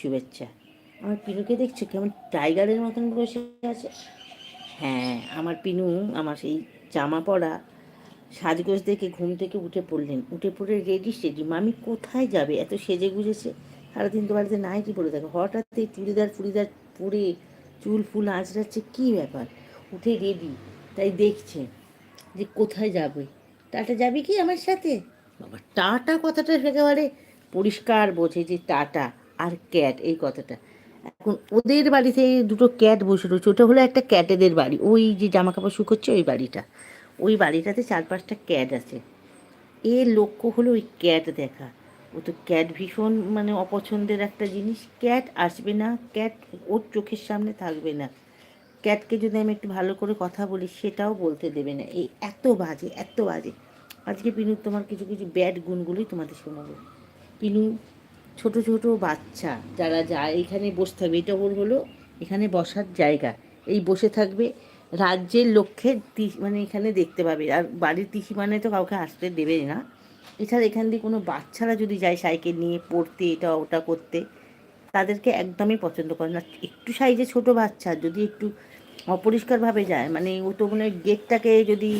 শুভেচ্ছা। আমার পিনুকে দেখছ? কেমন টাইগারের মতন বসে আছে। হ্যাঁ আমার পিনু, আমার সেই জামা পরা সাজগোজ দেখে ঘুম থেকে উঠে পড়লেন। উঠে পড়ে রেডি সেডি মামি কোথায় যাবে? এত সেজে গুজেছে। সারাদিন তো বাড়িতে নাইটি পরে থাকে হঠাৎ এই চুড়িদার, ফুড়িদার পরে চুল ফুল আঁচড়াচ্ছে, কী ব্যাপার? উঠে রেডি, তাই দেখছে যে কোথায় যাবে। টাটা, যাবি কি আমার সাথে? বাবা, টাটা কথাটা একেবারে পরিষ্কার বোঝে যে টাটা। আর ক্যাট এই কথাটা। এখন ওদের বাড়িতে দুটো ক্যাট বসে রয়েছে। ওটা হলো একটা ক্যাটেদের বাড়ি। ওই যে জামা কাপড় শুকোচ্ছে ওই বাড়িটা। ওই বাড়িটাতে চার পাঁচটা ক্যাট আছে। এর লক্ষ্য হলো ওই ক্যাট দেখা। ও তো ক্যাট ভীষণ মানে অপছন্দের একটা জিনিস। ক্যাট আসবে না ক্যাট ওর চোখের সামনে থাকবে না। ক্যাটকে যদি আমি একটু ভালো করে কথা বলি, সেটাও বলতে দেবে না। এই এত বাজে এত বাজে। আজকে পিনু তোমার কিছু কিছু ব্যাড গুণগুলোই তোমাদের শোনাবো। পিনু ছোট ছোট বাচ্চা যারা যায়, এখানে বসে থাকবে এটা ওর হলো এখানে বসার জায়গা। এই বসে থাকবে, রাজ্যের লক্ষ্যে মানে এখানে দেখতে পাবে। আর বাড়ির তিসি মানে তো কাউকে আসতে দেবে না। এছাড়া এখান দিয়ে কোনো বাচ্চারা যদি যায় সাইকেল নিয়ে পড়তে, এটা, ওটা করতে, তাদেরকে একদমই পছন্দ করে না। একটু সাইজে ছোট বাচ্চা যদি একটু অপরিষ্কারভাবে যায় মানে ও তো মানে গেটটাকে যদি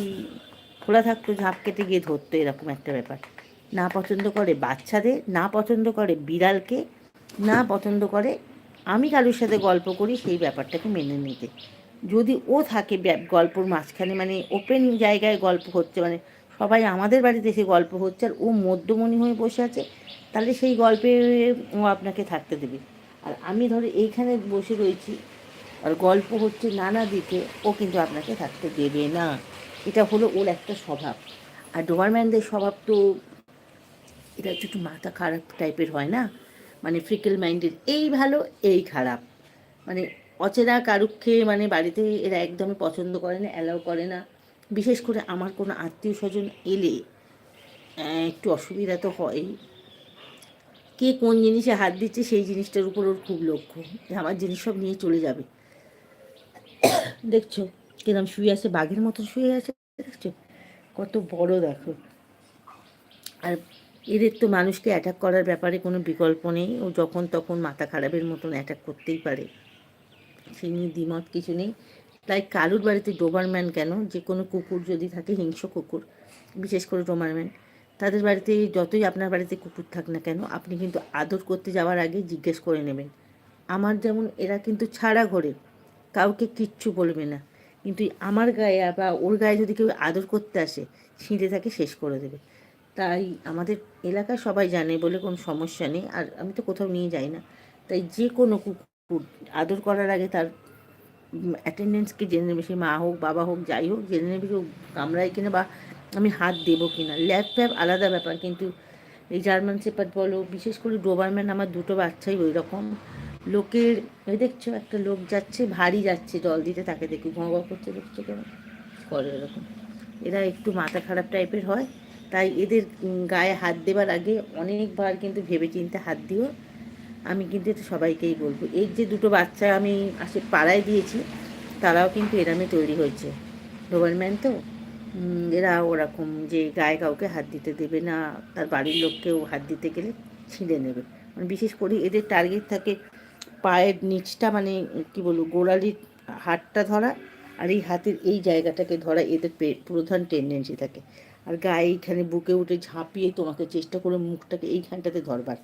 খোলা থাকতো, ঝাঁপ কেটে গিয়ে ধরতো, এরকম একটা ব্যাপার। না পছন্দ করে বাচ্চাদের, না পছন্দ করে বিড়ালকে, না পছন্দ করে আমি কারোর সাথে গল্প করি সেই ব্যাপারটাকে মেনে নিতে। যদি ও থাকে গল্পর মাঝখানে মানে ওপেন জায়গায় গল্প হচ্ছে মানে সবাই আমাদের বাড়িতে এসে গল্প হচ্ছে আর ও মধ্যমণি হয়ে বসে আছে, তাহলে সেই গল্পে ও আপনাকে থাকতে দেবে। আর আমি ধরো এইখানে বসে রয়েছি, আর গল্প হচ্ছে নানা দিকে, ও কিন্তু আপনাকে থাকতে দেবে না। এটা হলো ওর একটা স্বভাব। আর ডোবারম্যানদের স্বভাব তো এটা হচ্ছে একটু মাথা খারাপ টাইপের হয় না? মানে ফ্রিকেল মাইন্ডেড এই ভালো, এই খারাপ। মানে অচেনা কারুক্ষে মানে বাড়িতে এরা একদমই পছন্দ করে না অ্যালাউ করে না। বিশেষ করে আমার কোনো আত্মীয় স্বজন এলে একটু অসুবিধা তো হয় কে কোন জিনিসে হাত দিচ্ছে সেই জিনিসটার উপর ওর খুব লক্ষ্য, যে আমার জিনিস সব নিয়ে চলে যাবে। দেখছ, কিরম শুয়ে আছে, বাঘের মতো শুয়ে আছে, দেখছ? কত বড় দেখো। আর এদের তো মানুষকে অ্যাটাক করার ব্যাপারে কোনো বিকল্প নেই। ও যখন তখন মাথা খারাপের মতন অ্যাটাক করতেই পারে। সে নিয়ে দ্বিমত কিছু নেই। তাই কারুর বাড়িতে ডোবারম্যান কেন? যে কোনো কুকুর যদি থাকে, হিংস্র কুকুর, বিশেষ করে ডোবারম্যান। তাদের বাড়িতে যতই আপনার বাড়িতে কুকুর থাক না কেন, আপনি কিন্তু আদর করতে যাওয়ার আগে জিজ্ঞেস করে নেবেন। আমার যেমন, এরা কিন্তু ছাড়া ঘরে। কাউকে কিচ্ছু বলবে না। কিন্তু আমার গায়ে বা ওর গায়ে যদি কেউ আদর করতে আসে, ছিঁড়ে তাকে শেষ করে দেবে। তাই আমাদের এলাকায় সবাই জানে বলে কোনো সমস্যা নেই। আর আমি তো কোথাও নিয়ে যাই না। তাই যে কোনো কুকুর আদর করার আগে তার অ্যাটেন্ডেন্সকে জেনে নেবে। সে মা হোক, বাবা হোক, যাই হোক, জেনে নেবে ও কামড়ায় কিনা বা আমি হাত দেবো কিনা। ল্যাব ফ্যাব আলাদা ব্যাপার, কিন্তু এই জার্মান শেপার্ড বলো, বিশেষ করে ডোবারম্যান, আমার দুটো বাচ্চাই ওই রকম লোকের ওই দেখছ, একটা লোক যাচ্ছে, ভারী যাচ্ছে, জল দিতে, তাকে দেখি ঘঁ করছে, দেখছ কেন করে এরকম। এরা একটু মাথা খারাপ টাইপের হয়। তাই এদের গায়ে হাত দেবার আগে অনেকবার কিন্তু ভেবে চিন্তে হাত দিও। আমি কিন্তু এটা সবাইকেই বলব। এর যে দুটো বাচ্চা আমি আসে পাড়ায় দিয়েছি, তারাও কিন্তু এরামে তৈরি হয়েছে। ডোবারম্যান তো? এরা ওরকম যে গায়ে কাউকে হাত দিতে দেবে না, তার বাড়ির লোককেও হাত দিতে গেলে ছিঁড়ে নেবে। মানে বিশেষ করে এদের টার্গেট থাকে পায়ের নিচটা মানে কি বলব, গোড়ালির হাতটা ধরা আর এই হাতের এই জায়গাটাকে ধরা, এদের প্রধান টেন্ডেন্সি থাকে। আর গায়ে এইখানে বুকে উঠে ঝাঁপিয়ে তোমাকে চেষ্টা করে মুখটাকে এইখানটাতে ধরবার।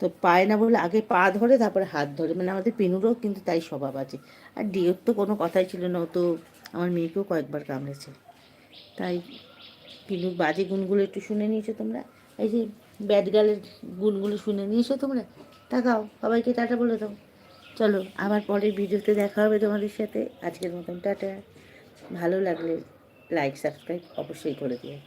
তো পায় না বলে আগে পা ধরে তারপরে হাত ধরে। মানে আমাদের পেনুরও কিন্তু তাই স্বভাব আছে। আর ডিওর তো কোনো কথাই ছিল না। তো আমার মেয়েকেও কয়েকবার কামড়েছে। তাই পিনুর বাজে গুণগুলো একটু শুনে নিয়েছো তোমরা? এই যে ব্যাড গার্লের গুণগুলো শুনে নিয়েছো তোমরা? তাকাও সবাইকে টাটা বলে দাও। চলো, আবার পরের ভিডিওতে দেখা হবে তোমাদের সাথে। আজকের মতন টাটা। ভালো লাগলে লাইক সাবস্ক্রাইব অবশ্যই করে দিও।